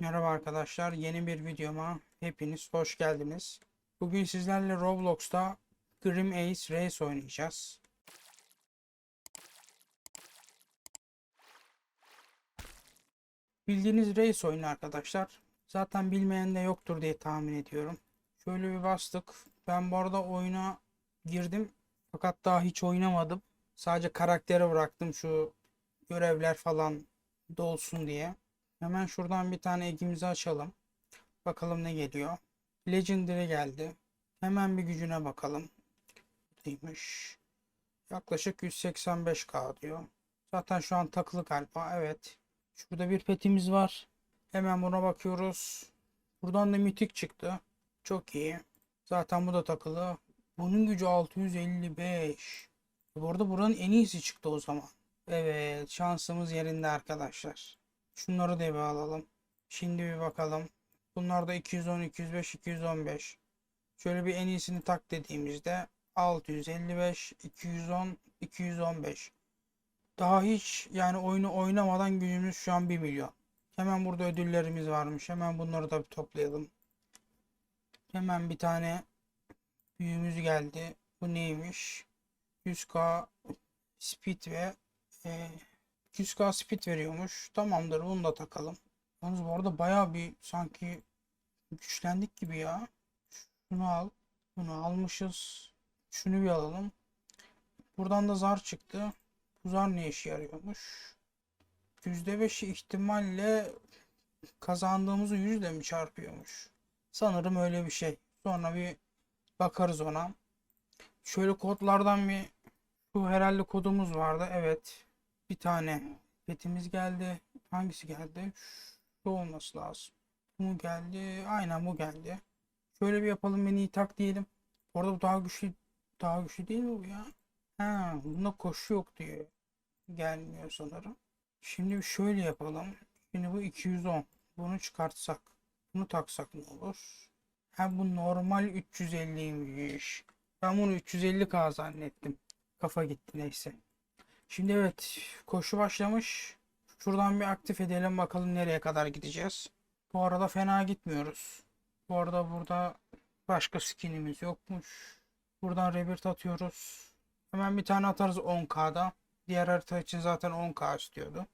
Merhaba arkadaşlar, yeni bir videoma hepiniz hoş geldiniz. Bugün sizlerle Roblox'ta Grim Ace Race oynayacağız. Bildiğiniz race oyunu arkadaşlar. Zaten bilmeyen de yoktur diye tahmin ediyorum. Şöyle bir bastık. Ben bu arada oyuna girdim. Fakat daha hiç oynamadım. Sadece karakteri bıraktım şu görevler falan dolsun diye. Hemen şuradan bir tane egimizi açalım. Bakalım ne geliyor. Legendary geldi. Hemen bir gücüne bakalım. Neymiş? Yaklaşık 185k diyor. Zaten şu an takılı galiba. Evet. Şurada bir petimiz var. Hemen buna bakıyoruz. Buradan da mitik çıktı. Çok iyi. Zaten bu da takılı. Bunun gücü 655. Bu arada buranın en iyisi çıktı o zaman. Evet, şansımız yerinde arkadaşlar. Şunları da bir alalım. Şimdi bir bakalım. Bunlar da 210, 205, 215. Şöyle bir en iyisini tak dediğimizde 655, 210, 215. Daha hiç yani oyunu oynamadan gücümüz şu an 1 milyon. Hemen burada ödüllerimiz varmış. Hemen bunları da bir toplayalım. Hemen bir tane büyüğümüz geldi. Bu neymiş? 100k speed ve e, 200k speed veriyormuş. Tamamdır bunu da takalım. Yalnız bu arada bayağı bir sanki güçlendik gibi ya. Şunu al. Bunu almışız. Şunu bir alalım. Buradan da zar çıktı. Bu zar ne işe yarıyormuş? %5 ihtimalle kazandığımızı yüzle mi çarpıyormuş? Sanırım öyle bir şey. Sonra bir bakarız ona. Şöyle kodlardan bir şu herhalde kodumuz vardı. Evet. Bir tane petimiz geldi. Hangisi geldi? Şu olması lazım. Bu geldi? Aynen bu geldi. Şöyle bir yapalım iyi tak diyelim. Orada bu daha güçlü daha güçlü değil mi bu ya? Ha, bunda koşu yok diyor. Gelmiyor sanırım. Şimdi şöyle yapalım. Şimdi bu 210. Bunu çıkartsak. Bunu taksak ne olur? Ha bu normal 350'ymiş. Ben bunu 350k zannettim. Kafa gitti neyse. Şimdi evet koşu başlamış. Şuradan bir aktif edelim bakalım nereye kadar gideceğiz. Bu arada fena gitmiyoruz. Bu arada burada başka skinimiz yokmuş. Buradan rebirth atıyoruz. Hemen bir tane atarız 10k'da. Diğer harita için zaten 10k istiyordu.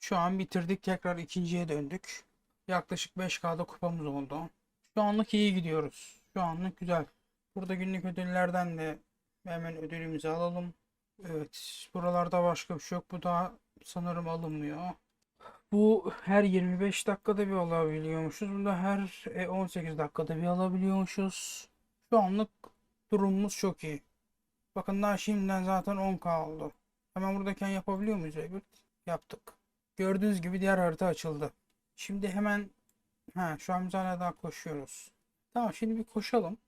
Şu an bitirdik. Tekrar ikinciye döndük. Yaklaşık 5k'da kupamız oldu. Şu anlık iyi gidiyoruz. Şu anlık güzel. Burada günlük ödüllerden de hemen ödülümüzü alalım. Evet. Buralarda başka bir şey yok. Bu da sanırım alınmıyor. Bu her 25 dakikada bir alabiliyormuşuz. Bu da her e, 18 dakikada bir alabiliyormuşuz. Şu anlık durumumuz çok iyi. Bakın daha şimdiden zaten 10k oldu. Hemen buradayken yapabiliyor muyuz Rebirth? Yaptık. Gördüğünüz gibi diğer harita açıldı. Şimdi hemen ha şu an biz hala daha koşuyoruz. Tamam şimdi bir koşalım.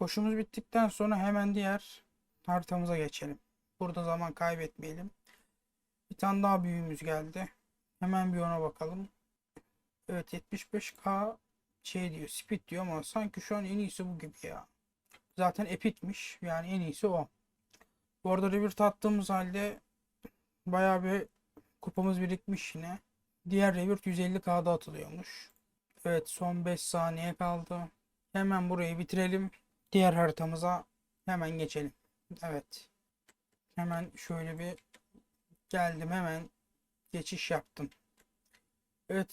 Koşumuz bittikten sonra hemen diğer haritamıza geçelim. Burada zaman kaybetmeyelim. Bir tane daha büyüğümüz geldi. Hemen bir ona bakalım. Evet 75k şey diyor speed diyor ama sanki şu an en iyisi bu gibi ya. Zaten epikmiş. Yani en iyisi o. Bu arada rebirth attığımız halde bayağı bir kupamız birikmiş yine. Diğer rebirth 150k'da atılıyormuş. Evet son 5 saniye kaldı. Hemen burayı bitirelim. Diğer haritamıza hemen geçelim. Evet. Hemen şöyle bir geldim hemen geçiş yaptım. Evet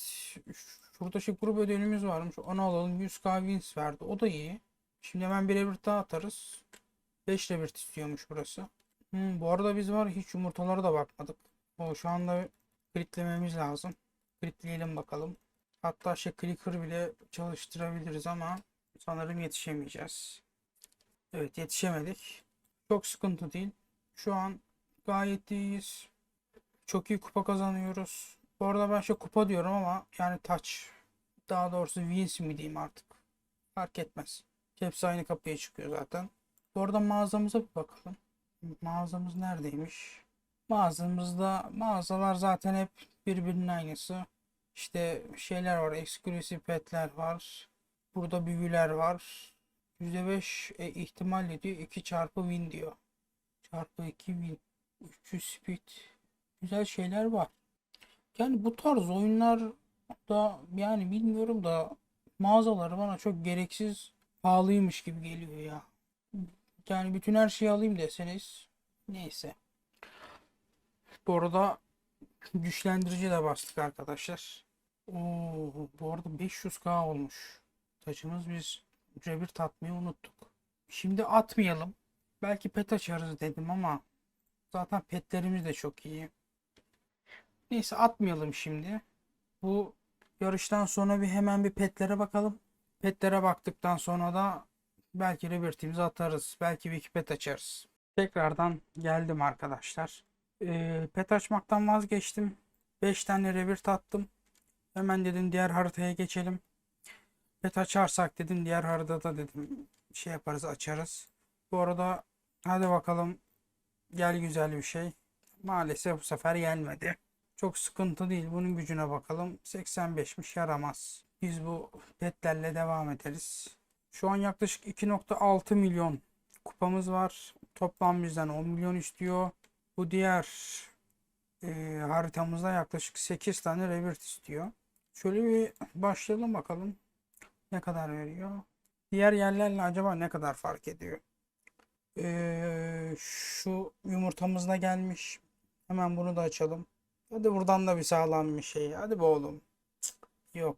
şurada şu grup ödülümüz varmış. Onu alalım. 100k wins verdi. O da iyi. Şimdi hemen bir rebirth daha atarız. 5 rebirth istiyormuş burası. Hmm, bu arada biz var hiç yumurtalara da bakmadık. O şu anda kliklememiz lazım. Klikleyelim bakalım. Hatta şey clicker bile çalıştırabiliriz ama sanırım yetişemeyeceğiz. Evet yetişemedik. Çok sıkıntı değil. Şu an gayet iyiyiz. Çok iyi kupa kazanıyoruz. Bu arada ben şu kupa diyorum ama yani touch. Daha doğrusu wins mi diyeyim artık. Fark etmez. Hepsi aynı kapıya çıkıyor zaten. Bu arada mağazamıza bir bakalım. Mağazamız neredeymiş? Mağazamızda mağazalar zaten hep birbirinin aynısı. İşte şeyler var. Eksklusif petler var. Burada büyüler var. %5 e, ihtimalle diyor 2 çarpı win diyor. Çarpı 2 win. 300 speed. Güzel şeyler var. Yani bu tarz oyunlar da yani bilmiyorum da mağazaları bana çok gereksiz pahalıymış gibi geliyor ya. Yani bütün her şeyi alayım deseniz neyse. Bu arada güçlendirici de bastık arkadaşlar. Oo, bu arada 500k olmuş. Taçımız biz cebir tatmayı unuttuk. Şimdi atmayalım. Belki pet açarız dedim ama zaten petlerimiz de çok iyi. Neyse atmayalım şimdi. Bu yarıştan sonra bir hemen bir petlere bakalım. Petlere baktıktan sonra da belki Liberty'mizi atarız. Belki bir iki pet açarız. Tekrardan geldim arkadaşlar. Ee, pet açmaktan vazgeçtim. 5 tane revir attım. Hemen dedim diğer haritaya geçelim. Pet açarsak dedim diğer haritada dedim şey yaparız açarız. Bu arada hadi bakalım gel güzel bir şey. Maalesef bu sefer gelmedi. Çok sıkıntı değil. Bunun gücüne bakalım. 85'miş yaramaz. Biz bu petlerle devam ederiz. Şu an yaklaşık 2.6 milyon kupamız var. Toplam bizden 10 milyon istiyor. Bu diğer e, haritamızda yaklaşık 8 tane revert istiyor. Şöyle bir başlayalım bakalım. Ne kadar veriyor? Diğer yerlerle acaba ne kadar fark ediyor? Ee, şu yumurtamız da gelmiş. Hemen bunu da açalım. Hadi buradan da bir sağlam bir şey. Hadi be oğlum. Yok.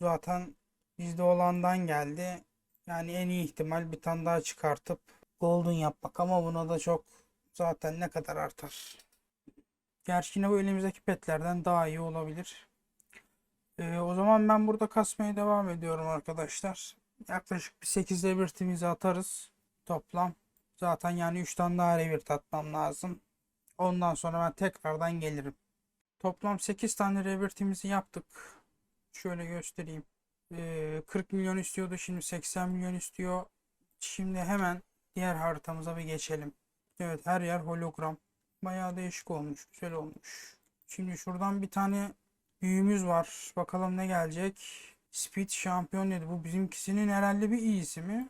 Zaten bizde olandan geldi. Yani en iyi ihtimal bir tane daha çıkartıp golden yapmak ama buna da çok zaten ne kadar artar. Gerçi yine bu elimizdeki petlerden daha iyi olabilir. Ee, o zaman ben burada kasmaya devam ediyorum arkadaşlar. Yaklaşık bir 8 revirtimizi atarız toplam. Zaten yani 3 tane daha revirt atmam lazım. Ondan sonra ben tekrardan gelirim. Toplam 8 tane revirtimizi yaptık. Şöyle göstereyim. Ee, 40 milyon istiyordu. Şimdi 80 milyon istiyor. Şimdi hemen diğer haritamıza bir geçelim. Evet her yer hologram. Bayağı değişik olmuş. Güzel olmuş. Şimdi şuradan bir tane büyüğümüz var. Bakalım ne gelecek. Speed şampiyon dedi. Bu bizimkisinin herhalde bir iyisi mi?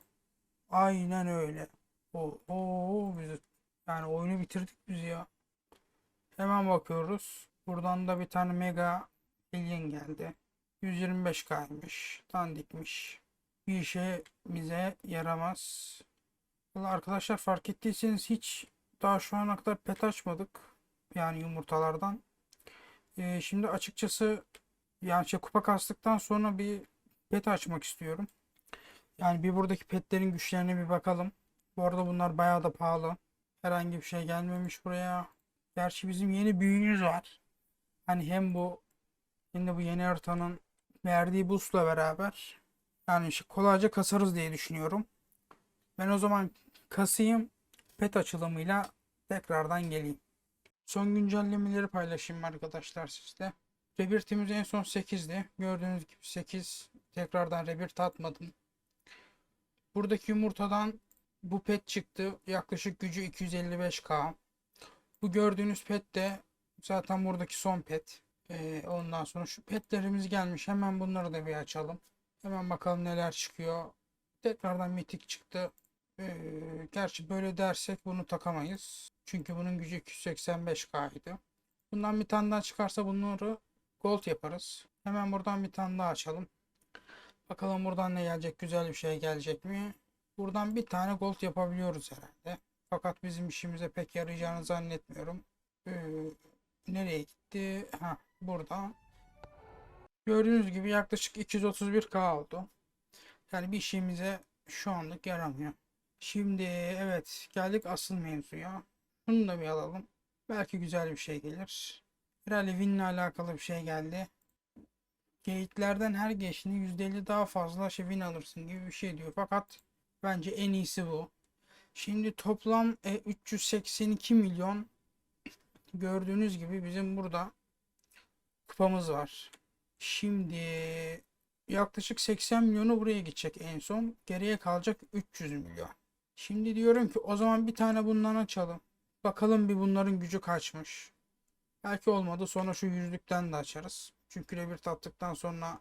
Aynen öyle. O, o, biz yani oyunu bitirdik biz ya. Hemen bakıyoruz. Buradan da bir tane mega alien geldi. 125k'ymış. Dandikmiş. Bir işe bize yaramaz. Valla arkadaşlar fark ettiyseniz hiç daha şu ana kadar pet açmadık. Yani yumurtalardan. Ee, şimdi açıkçası yani şey kupa kastıktan sonra bir pet açmak istiyorum. Yani bir buradaki petlerin güçlerine bir bakalım. Bu arada bunlar bayağı da pahalı. Herhangi bir şey gelmemiş buraya. Gerçi bizim yeni büyüğümüz var. Hani hem bu hem de bu yeni haritanın verdiği boost'la beraber yani işte kolayca kasarız diye düşünüyorum. Ben o zaman kasayım. Pet açılımıyla tekrardan geleyim. Son güncellemeleri paylaşayım arkadaşlar sizle. Rebirth'imiz en son 8'di. Gördüğünüz gibi 8. Tekrardan Rebirth atmadım. Buradaki yumurtadan bu pet çıktı. Yaklaşık gücü 255k. Bu gördüğünüz pet de zaten buradaki son pet. Ee, ondan sonra şu petlerimiz gelmiş. Hemen bunları da bir açalım. Hemen bakalım neler çıkıyor. Tekrardan mitik çıktı. Ee, gerçi böyle dersek bunu takamayız. Çünkü bunun gücü 285k idi. Bundan bir tane daha çıkarsa bunları gold yaparız. Hemen buradan bir tane daha açalım. Bakalım buradan ne gelecek? Güzel bir şey gelecek mi? Buradan bir tane gold yapabiliyoruz herhalde. Fakat bizim işimize pek yarayacağını zannetmiyorum. Ee, nereye gitti? Ha, burada. Gördüğünüz gibi yaklaşık 231k oldu. Yani bir işimize şu anlık yaramıyor. Şimdi evet geldik asıl mevzuya. Bunu da bir alalım. Belki güzel bir şey gelir. Herhalde Win'le alakalı bir şey geldi. Gate'lerden her geçtiğinde %50 daha fazla şey win alırsın gibi bir şey diyor. Fakat bence en iyisi bu. Şimdi toplam e, 382 milyon gördüğünüz gibi bizim burada kupamız var. Şimdi yaklaşık 80 milyonu buraya gidecek en son. Geriye kalacak 300 milyon. Şimdi diyorum ki o zaman bir tane bundan açalım. Bakalım bir bunların gücü kaçmış. Belki olmadı sonra şu yüzlükten de açarız. Çünkü revir tattıktan sonra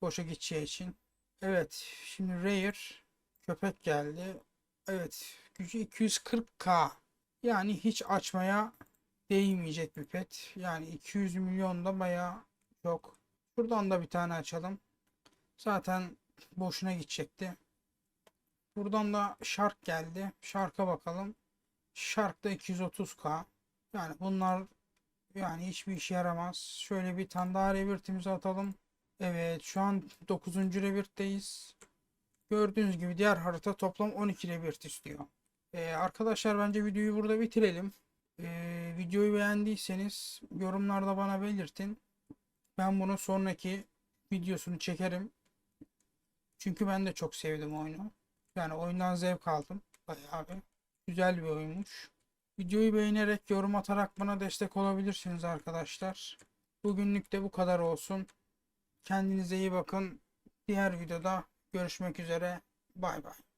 boşa gideceği için. Evet şimdi Rare köpek geldi. Evet gücü 240k. Yani hiç açmaya değmeyecek bir pet. Yani 200 milyon da bayağı çok. Buradan da bir tane açalım. Zaten boşuna gidecekti. Buradan da Shark geldi. Shark'a bakalım. Shark da 230k. Yani bunlar yani hiçbir işe yaramaz. Şöyle bir tane daha revirtimizi atalım. Evet şu an 9. revirtteyiz. Gördüğünüz gibi diğer harita toplam 12 revirt istiyor. Ee, arkadaşlar bence videoyu burada bitirelim. Ee, videoyu beğendiyseniz yorumlarda bana belirtin. Ben bunun sonraki videosunu çekerim. Çünkü ben de çok sevdim oyunu. Yani oyundan zevk aldım. Bayağı bir güzel bir oyunmuş. Videoyu beğenerek, yorum atarak bana destek olabilirsiniz arkadaşlar. Bugünlük de bu kadar olsun. Kendinize iyi bakın. Diğer videoda görüşmek üzere. Bay bay.